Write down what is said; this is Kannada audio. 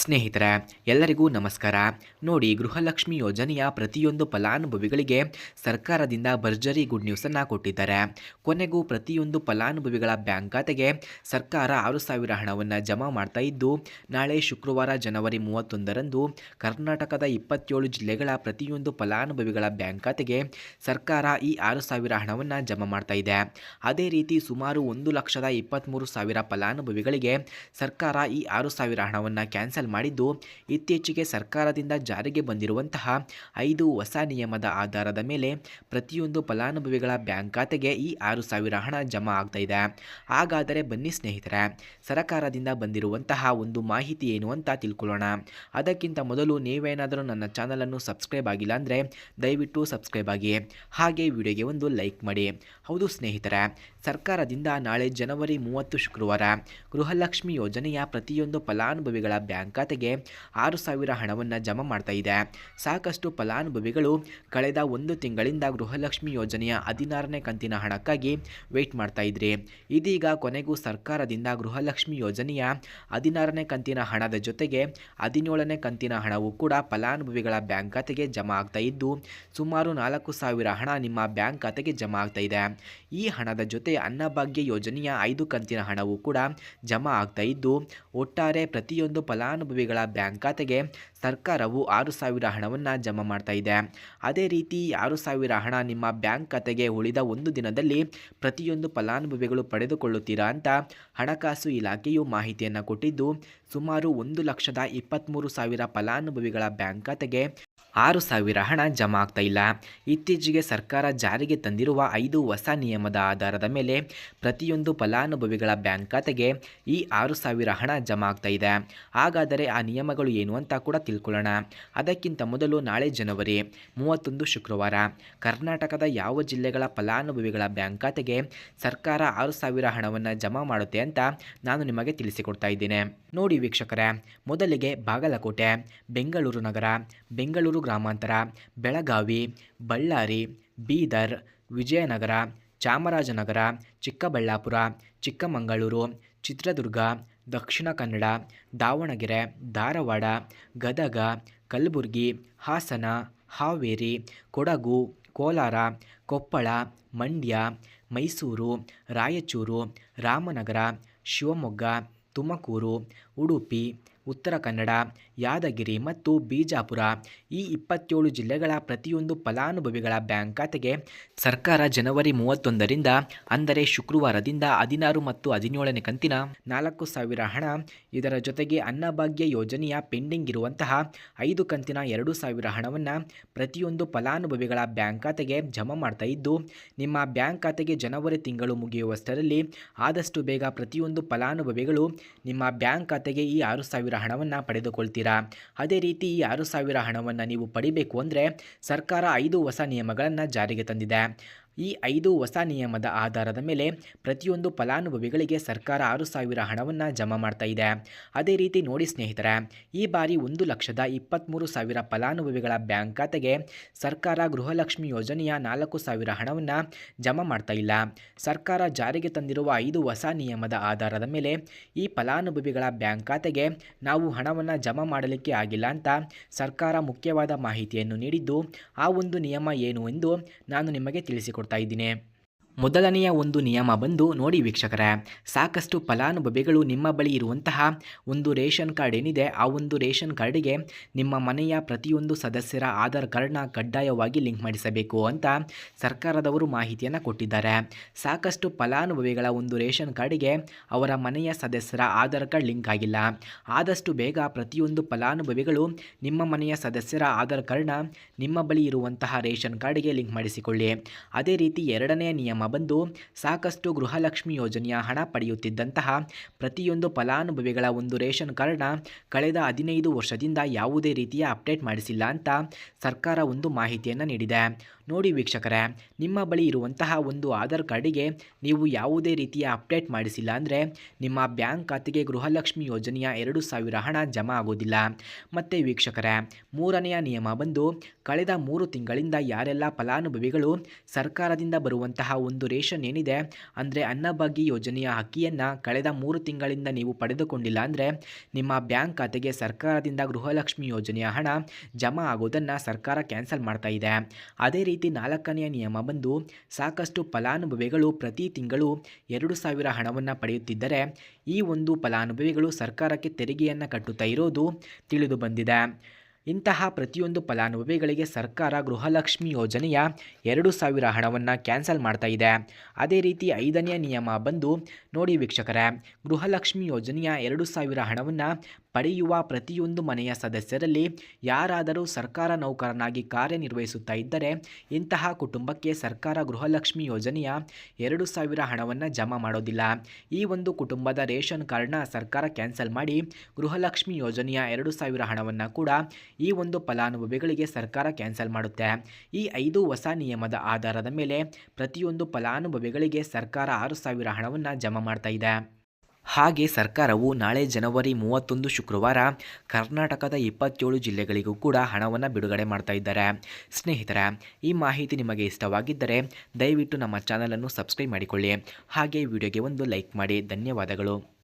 ಸ್ನೇಹಿತರೆ, ಎಲ್ಲರಿಗೂ ನಮಸ್ಕಾರ. ನೋಡಿ, ಗೃಹಲಕ್ಷ್ಮಿ ಯೋಜನೆಯ ಪ್ರತಿಯೊಂದು ಫಲಾನುಭವಿಗಳಿಗೆ ಸರ್ಕಾರದಿಂದ ಭರ್ಜರಿ ಗುಡ್ ನ್ಯೂಸನ್ನು ಕೊಟ್ಟಿದ್ದಾರೆ. ಕೊನೆಗೂ ಪ್ರತಿಯೊಂದು ಫಲಾನುಭವಿಗಳ ಬ್ಯಾಂಕ್ ಖಾತೆಗೆ ಸರ್ಕಾರ ಆರು ಸಾವಿರ ಹಣವನ್ನು ಜಮಾ ಮಾಡ್ತಾ ಇದ್ದು, ನಾಳೆ ಶುಕ್ರವಾರ ಜನವರಿ ಮೂವತ್ತೊಂದರಂದು ಕರ್ನಾಟಕದ ಇಪ್ಪತ್ತೇಳು ಜಿಲ್ಲೆಗಳ ಪ್ರತಿಯೊಂದು ಫಲಾನುಭವಿಗಳ ಬ್ಯಾಂಕ್ ಖಾತೆಗೆ ಸರ್ಕಾರ ಈ ಆರು ಸಾವಿರ ಹಣವನ್ನು ಜಮಾ ಮಾಡ್ತಾ ಇದೆ. ಅದೇ ರೀತಿ ಸುಮಾರು ಒಂದು ಲಕ್ಷದ ಇಪ್ಪತ್ತ್ಮೂರು ಸಾವಿರ ಫಲಾನುಭವಿಗಳಿಗೆ ಸರ್ಕಾರ ಈ ಆರು ಸಾವಿರ ಹಣವನ್ನು ಕ್ಯಾನ್ಸಲ್ ಮಾಡಿದ್ದು, ಇತ್ತೀಚೆಗೆ ಸರ್ಕಾರದಿಂದ ಜಾರಿಗೆ ಬಂದಿರುವಂತಹ ಐದು ಹೊಸ ನಿಯಮದ ಆಧಾರದ ಮೇಲೆ ಪ್ರತಿಯೊಂದು ಫಲಾನುಭವಿಗಳ ಬ್ಯಾಂಕ್ ಖಾತೆಗೆ ಈ ಆರು ಸಾವಿರ ಹಣ ಜಮಾ ಆಗ್ತಾ ಇದೆ. ಹಾಗಾದರೆ ಬನ್ನಿ ಸ್ನೇಹಿತರೆ, ಸರ್ಕಾರದಿಂದ ಬಂದಿರುವಂತಹ ಒಂದು ಮಾಹಿತಿ ಏನು ಅಂತ ತಿಳ್ಕೊಳ್ಳೋಣ. ಅದಕ್ಕಿಂತ ಮೊದಲು ನೀವೇನಾದರೂ ನನ್ನ ಚಾನಲನ್ನು ಸಬ್ಸ್ಕ್ರೈಬ್ ಆಗಿಲ್ಲ ಅಂದರೆ ದಯವಿಟ್ಟು ಸಬ್ಸ್ಕ್ರೈಬ್ ಆಗಿ. ಹಾಗೆ ವಿಡಿಯೋಗೆ ಒಂದು ಲೈಕ್ ಮಾಡಿ. ಹೌದು ಸ್ನೇಹಿತರೆ, ಸರ್ಕಾರದಿಂದ ನಾಳೆ ಜನವರಿ ಮೂವತ್ತು ಶುಕ್ರವಾರ ಗೃಹಲಕ್ಷ್ಮಿ ಯೋಜನೆಯ ಪ್ರತಿಯೊಂದು ಫಲಾನುಭವಿಗಳ ಬ್ಯಾಂಕ್ ಖಾತೆಗೆ ಆರು ಸಾವಿರ ಹಣವನ್ನು ಜಮಾ ಮಾಡ್ತಾ ಇದೆ. ಸಾಕಷ್ಟು ಫಲಾನುಭವಿಗಳು ಕಳೆದ ಒಂದು ತಿಂಗಳಿಂದ ಗೃಹಲಕ್ಷ್ಮಿ ಯೋಜನೆಯ ಹದಿನಾರನೇ ಕಂತಿನ ಹಣಕ್ಕಾಗಿ ವೆಯ್ಟ್ ಮಾಡ್ತಾ ಇದ್ರಿ. ಇದೀಗ ಕೊನೆಗೂ ಸರ್ಕಾರದಿಂದ ಗೃಹಲಕ್ಷ್ಮಿ ಯೋಜನೆಯ ಹದಿನಾರನೇ ಕಂತಿನ ಹಣದ ಜೊತೆಗೆ ಹದಿನೇಳನೇ ಕಂತಿನ ಹಣವು ಕೂಡ ಫಲಾನುಭವಿಗಳ ಬ್ಯಾಂಕ್ ಖಾತೆಗೆ ಜಮಾ ಆಗ್ತಾ ಇದ್ದು, ಸುಮಾರು ನಾಲ್ಕು ಸಾವಿರ ಹಣ ನಿಮ್ಮ ಬ್ಯಾಂಕ್ ಖಾತೆಗೆ ಜಮಾ ಆಗ್ತಾ ಇದೆ. ಈ ಹಣದ ಜೊತೆ ಅನ್ನಭಾಗ್ಯ ಯೋಜನೆಯ ಐದು ಕಂತಿನ ಹಣವು ಕೂಡ ಜಮಾ ಆಗ್ತಾ ಇದ್ದು, ಒಟ್ಟಾರೆ ಪ್ರತಿಯೊಂದು ಫಲಾನುಭವಿಗಳ ಬ್ಯಾಂಕ್ ಖಾತೆಗೆ ಸರ್ಕಾರವು ಆರು ಸಾವಿರ ಹಣವನ್ನು ಜಮಾ ಮಾಡ್ತಾ ಇದೆ. ಅದೇ ರೀತಿ ಆರು ಸಾವಿರ ಹಣ ನಿಮ್ಮ ಬ್ಯಾಂಕ್ ಖಾತೆಗೆ ಉಳಿದ ಒಂದು ದಿನದಲ್ಲಿ ಪ್ರತಿಯೊಂದು ಫಲಾನುಭವಿಗಳು ಪಡೆದುಕೊಳ್ಳುತ್ತೀರಾ ಅಂತ ಹಣಕಾಸು ಇಲಾಖೆಯು ಮಾಹಿತಿಯನ್ನು ಕೊಟ್ಟಿದ್ದು, ಸುಮಾರು ಒಂದು ಲಕ್ಷದ ಇಪ್ಪತ್ತ್ಮೂರು ಸಾವಿರ ಫಲಾನುಭವಿಗಳ ಬ್ಯಾಂಕ್ ಖಾತೆಗೆ ಆರು ಸಾವಿರ ಹಣ ಜಮಾ ಆಗ್ತಾ ಇಲ್ಲ. ಇತ್ತೀಚೆಗೆ ಸರ್ಕಾರ ಜಾರಿಗೆ ತಂದಿರುವ ಐದು ಹೊಸ ನಿಯಮದ ಆಧಾರದ ಮೇಲೆ ಪ್ರತಿಯೊಂದು ಫಲಾನುಭವಿಗಳ ಬ್ಯಾಂಕ್ ಖಾತೆಗೆ ಈ ಆರು ಸಾವಿರ ಹಣ ಜಮಾ ಆಗ್ತಾ ಇದೆ. ಹಾಗಾದರೆ ಆ ನಿಯಮಗಳು ಏನು ಅಂತ ಕೂಡ ತಿಳ್ಕೊಳ್ಳೋಣ. ಅದಕ್ಕಿಂತ ಮೊದಲು ನಾಳೆ ಜನವರಿ ಮೂವತ್ತೊಂದು ಶುಕ್ರವಾರ. ಕರ್ನಾಟಕದ ಯಾವ ಜಿಲ್ಲೆಗಳ ಫಲಾನುಭವಿಗಳ ಬ್ಯಾಂಕ್ ಖಾತೆಗೆ ಸರ್ಕಾರ ಆರು ಸಾವಿರ ಹಣವನ್ನು ಜಮಾ ಮಾಡುತ್ತೆ ಅಂತ ನಾನು ನಿಮಗೆ ತಿಳಿಸಿಕೊಡ್ತಾ ಇದ್ದೇನೆ. ನೋಡಿ ವೀಕ್ಷಕರೇ, ಮೊದಲಿಗೆ ಬಾಗಲಕೋಟೆ, ಬೆಂಗಳೂರು ನಗರ, ಬೆಂಗಳೂರು ಗ್ರಾಮಾಂತರ, ಬೆಳಗಾವಿ, ಬಳ್ಳಾರಿ, ಬೀದರ್, ವಿಜಯನಗರ, ಚಾಮರಾಜನಗರ, ಚಿಕ್ಕಬಳ್ಳಾಪುರ, ಚಿಕ್ಕಮಗಳೂರು, ಚಿತ್ರದುರ್ಗ ದಕ್ಷಿಣ ಕನ್ನಡ, ದಾವಣಗೆರೆ, ಧಾರವಾಡ, ಗದಗ, ಕಲಬುರಗಿ, ಹಾಸನ, ಹಾವೇರಿ, ಕೊಡಗು, ಕೋಲಾರ, ಕೊಪ್ಪಳ, ಮಂಡ್ಯ, ಮೈಸೂರು, ರಾಯಚೂರು, ರಾಮನಗರ, ಶಿವಮೊಗ್ಗ, ತುಮಕೂರು, ಉಡುಪಿ ಉತ್ತರ ಕನ್ನಡ, ಯಾದಗಿರಿ ಮತ್ತು ಬಿಜಾಪುರ ಈ ಇಪ್ಪತ್ತೇಳು ಜಿಲ್ಲೆಗಳ ಪ್ರತಿಯೊಂದು ಫಲಾನುಭವಿಗಳ ಬ್ಯಾಂಕ್ ಖಾತೆಗೆ ಸರ್ಕಾರ ಜನವರಿ ಮೂವತ್ತೊಂದರಿಂದ, ಅಂದರೆ ಶುಕ್ರವಾರದಿಂದ ಹದಿನಾರು ಮತ್ತು ಹದಿನೇಳನೇ ಕಂತಿನ ನಾಲ್ಕು ಸಾವಿರ ಹಣ, ಇದರ ಜೊತೆಗೆ ಅನ್ನಭಾಗ್ಯ ಯೋಜನೆಯ ಪೆಂಡಿಂಗ್ ಇರುವಂತಹ ಐದು ಕಂತಿನ ಎರಡು ಸಾವಿರ ಹಣವನ್ನು ಪ್ರತಿಯೊಂದು ಫಲಾನುಭವಿಗಳ ಬ್ಯಾಂಕ್ ಖಾತೆಗೆ ಜಮಾ ಮಾಡ್ತಾ ಇದ್ದು, ನಿಮ್ಮ ಬ್ಯಾಂಕ್ ಖಾತೆಗೆ ಜನವರಿ ತಿಂಗಳು ಮುಗಿಯುವಷ್ಟರಲ್ಲಿ ಆದಷ್ಟು ಬೇಗ ಪ್ರತಿಯೊಂದು ಫಲಾನುಭವಿಗಳು ನಿಮ್ಮ ಬ್ಯಾಂಕ್ ಖಾತೆಗೆ ಈ ಆರು ಸಾವಿರ ಹಣವನ್ನು ಪಡೆದುಕೊಳ್ತೀರಾ? ಅದೇ ರೀತಿ ಈ ಆರು ಸಾವಿರ ಹಣವನ್ನು ನೀವು ಪಡಿಬೇಕು ಅಂದರೆ ಸರ್ಕಾರ ಐದು ಹೊಸ ನಿಯಮಗಳನ್ನು ಜಾರಿಗೆ ತಂದಿದೆ. ಈ ಐದು ಹೊಸ ನಿಯಮದ ಆಧಾರದ ಮೇಲೆ ಪ್ರತಿಯೊಂದು ಫಲಾನುಭವಿಗಳಿಗೆ ಸರ್ಕಾರ ಆರು ಸಾವಿರ ಹಣವನ್ನು ಜಮಾ ಮಾಡ್ತಾ ಇದೆ. ಅದೇ ರೀತಿ ನೋಡಿ ಸ್ನೇಹಿತರೆ, ಈ ಬಾರಿ ಒಂದು ಲಕ್ಷದ ಇಪ್ಪತ್ತ್ಮೂರು ಸಾವಿರ ಫಲಾನುಭವಿಗಳ ಬ್ಯಾಂಕ್ ಖಾತೆಗೆ ಸರ್ಕಾರ ಗೃಹಲಕ್ಷ್ಮಿ ಯೋಜನೆಯ ನಾಲ್ಕು ಸಾವಿರ ಹಣವನ್ನು ಜಮಾ ಮಾಡ್ತಾ ಇಲ್ಲ. ಸರ್ಕಾರ ಜಾರಿಗೆ ತಂದಿರುವ ಐದು ಹೊಸ ನಿಯಮದ ಆಧಾರದ ಮೇಲೆ ಈ ಫಲಾನುಭವಿಗಳ ಬ್ಯಾಂಕ್ ಖಾತೆಗೆ ನಾವು ಹಣವನ್ನು ಜಮಾ ಮಾಡಲಿಕ್ಕೆ ಆಗಿಲ್ಲ ಅಂತ ಸರ್ಕಾರ ಮುಖ್ಯವಾದ ಮಾಹಿತಿಯನ್ನು ನೀಡಿದ್ದು, ಆ ಒಂದು ನಿಯಮ ಏನು ಎಂದು ನಾನು ನಿಮಗೆ ತಿಳಿಸಿಕೊಡ್ತೀನಿ ಕೊಡ್ತಾ ಇದ್ದೀನಿ. ಮೊದಲನೆಯ ಒಂದು ನಿಯಮ ಬಂದು ನೋಡಿ ವೀಕ್ಷಕರೇ, ಸಾಕಷ್ಟು ಫಲಾನುಭವಿಗಳು ನಿಮ್ಮ ಬಳಿ ಇರುವಂತಹ ಒಂದು ರೇಷನ್ ಕಾರ್ಡ್ ಏನಿದೆ, ಆ ಒಂದು ರೇಷನ್ ಕಾರ್ಡಿಗೆ ನಿಮ್ಮ ಮನೆಯ ಪ್ರತಿಯೊಂದು ಸದಸ್ಯರ ಆಧಾರ್ ಕಾರ್ಡ್ನ ಕಡ್ಡಾಯವಾಗಿ ಲಿಂಕ್ ಮಾಡಿಸಬೇಕು ಅಂತ ಸರ್ಕಾರದವರು ಮಾಹಿತಿಯನ್ನು ಕೊಟ್ಟಿದ್ದಾರೆ. ಸಾಕಷ್ಟು ಫಲಾನುಭವಿಗಳ ಒಂದು ರೇಷನ್ ಕಾರ್ಡಿಗೆ ಅವರ ಮನೆಯ ಸದಸ್ಯರ ಆಧಾರ್ ಕಾರ್ಡ್ ಲಿಂಕ್ ಆಗಿಲ್ಲ. ಆದಷ್ಟು ಬೇಗ ಪ್ರತಿಯೊಂದು ಫಲಾನುಭವಿಗಳು ನಿಮ್ಮ ಮನೆಯ ಸದಸ್ಯರ ಆಧಾರ್ ಕಾರ್ಡ್ನ ನಿಮ್ಮ ಬಳಿ ಇರುವಂತಹ ರೇಷನ್ ಕಾರ್ಡ್ಗೆ ಲಿಂಕ್ ಮಾಡಿಸಿಕೊಳ್ಳಿ. ಅದೇ ರೀತಿ ಎರಡನೇ ನಿಯಮ ಬಂದು ಸಾಕಷ್ಟು ಗೃಹಲಕ್ಷ್ಮಿ ಯೋಜನೆಯ ಹಣ ಪಡೆಯುತ್ತಿದ್ದಂತಹ ಪ್ರತಿಯೊಂದು ಫಲಾನುಭವಿಗಳ ಒಂದು ರೇಷನ್ ಕಾರ್ಡ್ನ ಕಳೆದ ಹದಿನೈದು ವರ್ಷದಿಂದ ಯಾವುದೇ ರೀತಿಯ ಅಪ್ಡೇಟ್ ಮಾಡಿಸಿಲ್ಲ ಅಂತ ಸರ್ಕಾರ ಒಂದು ಮಾಹಿತಿಯನ್ನು ನೀಡಿದೆ. ನೋಡಿ ವೀಕ್ಷಕರೇ, ನಿಮ್ಮ ಬಳಿ ಇರುವಂತಹ ಒಂದು ಆಧಾರ್ ಕಾರ್ಡಿಗೆ ನೀವು ಯಾವುದೇ ರೀತಿಯ ಅಪ್ಡೇಟ್ ಮಾಡಿಸಿಲ್ಲ ಅಂದರೆ ನಿಮ್ಮ ಬ್ಯಾಂಕ್ ಖಾತೆಗೆ ಗೃಹಲಕ್ಷ್ಮಿ ಯೋಜನೆಯ ಎರಡು ಸಾವಿರ ಹಣ ಜಮಾ ಆಗೋದಿಲ್ಲ. ಮತ್ತು ವೀಕ್ಷಕರೇ, ಮೂರನೆಯ ನಿಯಮ ಬಂದು ಕಳೆದ ಮೂರು ತಿಂಗಳಿಂದ ಯಾರೆಲ್ಲ ಫಲಾನುಭವಿಗಳು ಸರ್ಕಾರದಿಂದ ಬರುವಂತಹ ಒಂದು ರೇಷನ್ ಏನಿದೆ, ಅಂದರೆ ಅನ್ನಭಾಗ್ಯ ಯೋಜನೆಯ ಅಕ್ಕಿಯನ್ನು ಕಳೆದ ಮೂರು ತಿಂಗಳಿಂದ ನೀವು ಪಡೆದುಕೊಂಡಿಲ್ಲ ಅಂದರೆ ನಿಮ್ಮ ಬ್ಯಾಂಕ್ ಖಾತೆಗೆ ಸರ್ಕಾರದಿಂದ ಗೃಹಲಕ್ಷ್ಮಿ ಯೋಜನೆಯ ಹಣ ಜಮಾ ಆಗೋದನ್ನು ಸರ್ಕಾರ ಕ್ಯಾನ್ಸಲ್ ಮಾಡ್ತಾ ಇದೆ. ಅದೇ ರೀತಿ ನಾಲ್ಕನೆಯ ನಿಯಮ ಬಂದು ಸಾಕಷ್ಟು ಫಲಾನುಭವಿಗಳು ಪ್ರತಿ ತಿಂಗಳು ಎರಡು ಸಾವಿರ ಹಣವನ್ನು ಪಡೆಯುತ್ತಿದ್ದರೆ ಈ ಒಂದು ಫಲಾನುಭವಿಗಳು ಸರ್ಕಾರಕ್ಕೆ ತೆರಿಗೆಯನ್ನು ಕಟ್ಟುತ್ತಾ ಇರೋದು ತಿಳಿದು ಬಂದಿದೆ. ಇಂತಹ ಪ್ರತಿಯೊಂದು ಫಲಾನುಭವಿಗಳಿಗೆ ಸರ್ಕಾರ ಗೃಹಲಕ್ಷ್ಮಿ ಯೋಜನೆಯ ಎರಡು ಸಾವಿರ ಹಣವನ್ನು ಕ್ಯಾನ್ಸಲ್ ಮಾಡ್ತಾ ಇದೆ. ಅದೇ ರೀತಿ ಐದನೆಯ ನಿಯಮ ಬಂದು, ನೋಡಿ ವೀಕ್ಷಕರೇ, ಗೃಹಲಕ್ಷ್ಮಿ ಯೋಜನೆಯ ಎರಡು ಸಾವಿರ ಹಣವನ್ನು ಪಡೆಯುವ ಪ್ರತಿಯೊಂದು ಮನೆಯ ಸದಸ್ಯರಲ್ಲಿ ಯಾರಾದರೂ ಸರ್ಕಾರ ನೌಕರನಾಗಿ ಕಾರ್ಯನಿರ್ವಹಿಸುತ್ತಾ ಇದ್ದರೆ ಇಂತಹ ಕುಟುಂಬಕ್ಕೆ ಸರ್ಕಾರ ಗೃಹಲಕ್ಷ್ಮಿ ಯೋಜನೆಯ ಎರಡು ಸಾವಿರ ಹಣವನ್ನು ಜಮಾ ಮಾಡೋದಿಲ್ಲ. ಈ ಒಂದು ಕುಟುಂಬದ ರೇಷನ್ ಕಾರ್ಡ್ನ ಸರ್ಕಾರ ಕ್ಯಾನ್ಸಲ್ ಮಾಡಿ ಗೃಹಲಕ್ಷ್ಮಿ ಯೋಜನೆಯ ಎರಡು ಸಾವಿರ ಹಣವನ್ನು ಕೂಡ ಈ ಒಂದು ಫಲಾನುಭವಿಗಳಿಗೆ ಸರ್ಕಾರ ಕ್ಯಾನ್ಸಲ್ ಮಾಡುತ್ತೆ. ಈ ಐದು ಹೊಸ ನಿಯಮದ ಆಧಾರದ ಮೇಲೆ ಪ್ರತಿಯೊಂದು ಫಲಾನುಭವಿಗಳಿಗೆ ಸರ್ಕಾರ ಆರು ಸಾವಿರ ಹಣವನ್ನು ಜಮಾ ಮಾಡ್ತಾ ಇದೆ. ಹಾಗೆ ಸರ್ಕಾರವು ನಾಳೆ ಜನವರಿ ಮೂವತ್ತೊಂದು ಶುಕ್ರವಾರ ಕರ್ನಾಟಕದ ಇಪ್ಪತ್ತೇಳು ಜಿಲ್ಲೆಗಳಿಗೂ ಕೂಡ ಹಣವನ್ನು ಬಿಡುಗಡೆ ಮಾಡ್ತಾ ಇದ್ದಾರೆ. ಸ್ನೇಹಿತರೆ, ಈ ಮಾಹಿತಿ ನಿಮಗೆ ಇಷ್ಟವಾಗಿದ್ದರೆ ದಯವಿಟ್ಟು ನಮ್ಮ ಚಾನಲನ್ನು ಸಬ್ಸ್ಕ್ರೈಬ್ ಮಾಡಿಕೊಳ್ಳಿ. ಹಾಗೆ ವಿಡಿಯೋಗೆ ಒಂದು ಲೈಕ್ ಮಾಡಿ. ಧನ್ಯವಾದಗಳು.